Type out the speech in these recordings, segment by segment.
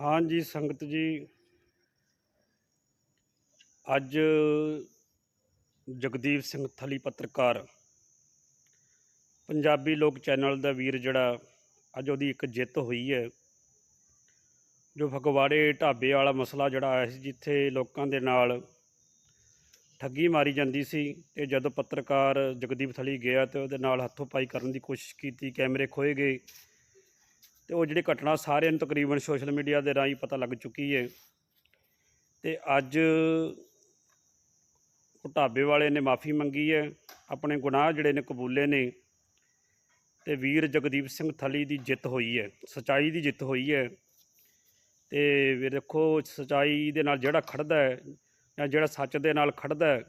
ਹਾਂਜੀ, ਸੰਗਤ ਜੀ। ਅੱਜ ਜਗਦੀਪ ਸਿੰਘ ਥਲੀ ਪੱਤਰਕਾਰ, ਪੰਜਾਬੀ ਲੋਕ ਚੈਨਲ ਦਾ ਵੀਰ ਜਿਹੜਾ, ਅੱਜ ਉਹਦੀ ਇੱਕ ਜਿੱਤ ਹੋਈ ਹੈ। ਜੋ ਫਗਵਾੜੇ ਢਾਬੇ ਵਾਲਾ ਮਸਲਾ ਜਿਹੜਾ ਆਇਆ ਸੀ, ਜਿੱਥੇ ਲੋਕਾਂ ਦੇ ਨਾਲ ਠੱਗੀ ਮਾਰੀ ਜਾਂਦੀ ਸੀ ਤੇ ਜਦੋਂ ਪੱਤਰਕਾਰ ਜਗਦੀਪ ਥਲੀ ਗਿਆ ਤੇ ਉਹਦੇ ਨਾਲ ਹੱਥੋਂ ਪਾਈ ਕਰਨ ਦੀ ਕੋਸ਼ਿਸ਼ ਕੀਤੀ, ਕੈਮਰੇ ਖੋਏ ਗਏ। ਤੇ ਉਹ ਜਿਹੜੀ ਘਟਨਾ ਸਾਰਿਆਂ ਨੂੰ ਤਕਰੀਬਨ ਸੋਸ਼ਲ ਮੀਡੀਆ ਦੇ ਰਾਹੀਂ ਪਤਾ ਲੱਗ ਚੁੱਕੀ ਹੈ ਤੇ ਅੱਜ ਉਹ ਢਾਬੇ ਵਾਲੇ ਨੇ ਮਾਫੀ ਮੰਗੀ ਹੈ ਆਪਣੇ ਗੁਨਾਹ ਜਿਹੜੇ ਨੇ ਕਬੂਲੇ ਨੇ, ਤੇ ਵੀਰ ਜਗਦੀਪ ਸਿੰਘ ਥਲੀ ਦੀ ਜਿੱਤ ਹੋਈ ਹੈ ਸਚਾਈ ਦੀ ਜਿੱਤ ਹੋਈ ਹੈ ਤੇ ਵੀ ਦੇਖੋ, ਸਚਾਈ ਦੇ ਨਾਲ ਜਿਹੜਾ ਖੜਦਾ ਹੈ ਜਾਂ ਜਿਹੜਾ ਸੱਚ ਦੇ ਨਾਲ ਖੜਦਾ ਹੈ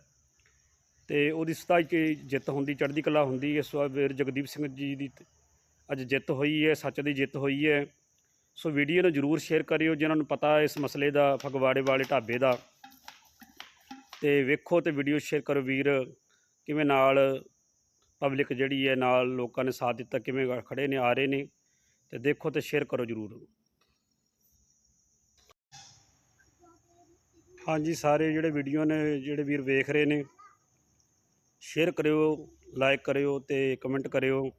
ਤੇ ਉਹਦੀ ਸਤਾਈ 'ਚ ਜਿੱਤ ਹੁੰਦੀ, ਚੜ੍ਹਦੀ ਕਲਾ ਹੁੰਦੀ ਹੈ ਵਾਰ ਵੀਰ ਜਗਦੀਪ ਸਿੰਘ ਜੀ ਦੀ ਅੱਜ ਜਿੱਤ ਹੋਈ ਹੈ, ਸੱਚ ਦੀ ਜਿੱਤ ਹੋਈ ਹੈ। ਸੋ ਵੀਡੀਓ ਨੂੰ ਜਰੂਰ ਸ਼ੇਅਰ ਕਰਿਓ, ਜਿਨ੍ਹਾਂ ਨੂੰ ਪਤਾ ਇਸ ਮਸਲੇ ਦਾ, ਫਗਵਾੜੇ ਵਾਲੇ ਢਾਬੇ ਦਾ। ਤੇ ਵੇਖੋ ਤੇ ਵੀਡੀਓ ਸ਼ੇਅਰ ਕਰੋ ਵੀਰ, ਕਿਵੇਂ ਨਾਲ ਪਬਲਿਕ ਜਿਹੜੀ ਹੈ, ਨਾਲ ਲੋਕਾਂ ਨੇ ਸਾਥ ਦਿੱਤਾ, ਕਿਵੇਂ ਖੜੇ ਨੇ, ਆ ਰਹੇ ਨੇ। ਤੇ ਦੇਖੋ ਤੇ ਸ਼ੇਅਰ ਕਰੋ ਜਰੂਰ। ਹਾਂਜੀ, ਸਾਰੇ ਜਿਹੜੇ ਵੀਡੀਓ ਨੇ, ਜਿਹੜੇ ਵੀਰ ਵੇਖ ਰਹੇ ਨੇ ਸ਼ੇਅਰ ਕਰਿਓ ਲਾਈਕ ਕਰਿਓ ਤੇ ਕਮੈਂਟ ਕਰਿਓ।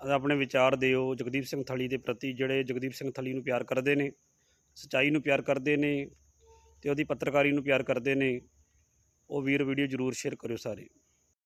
ਆਪਣੇ ਵਿਚਾਰ ਦਿਓ, ਜਗਦੀਪ ਸਿੰਘ ਥਲੀ ਦੇ ਪ੍ਰਤੀ ਜਿਹੜੇ ਜਗਦੀਪ ਸਿੰਘ ਥਲੀ ਨੂੰ ਪਿਆਰ ਕਰਦੇ ਨੇ, ਸਚਾਈ ਨੂੰ ਪਿਆਰ ਕਰਦੇ ਨੇ ਤੇ ਉਹਦੀ ਪੱਤਰਕਾਰੀ ਨੂੰ ਪਿਆਰ ਕਰਦੇ ਨੇ, ਉਹ ਵੀਰ ਵੀਡੀਓ ਜਰੂਰ ਸ਼ੇਅਰ ਕਰਿਓ ਸਾਰੇ।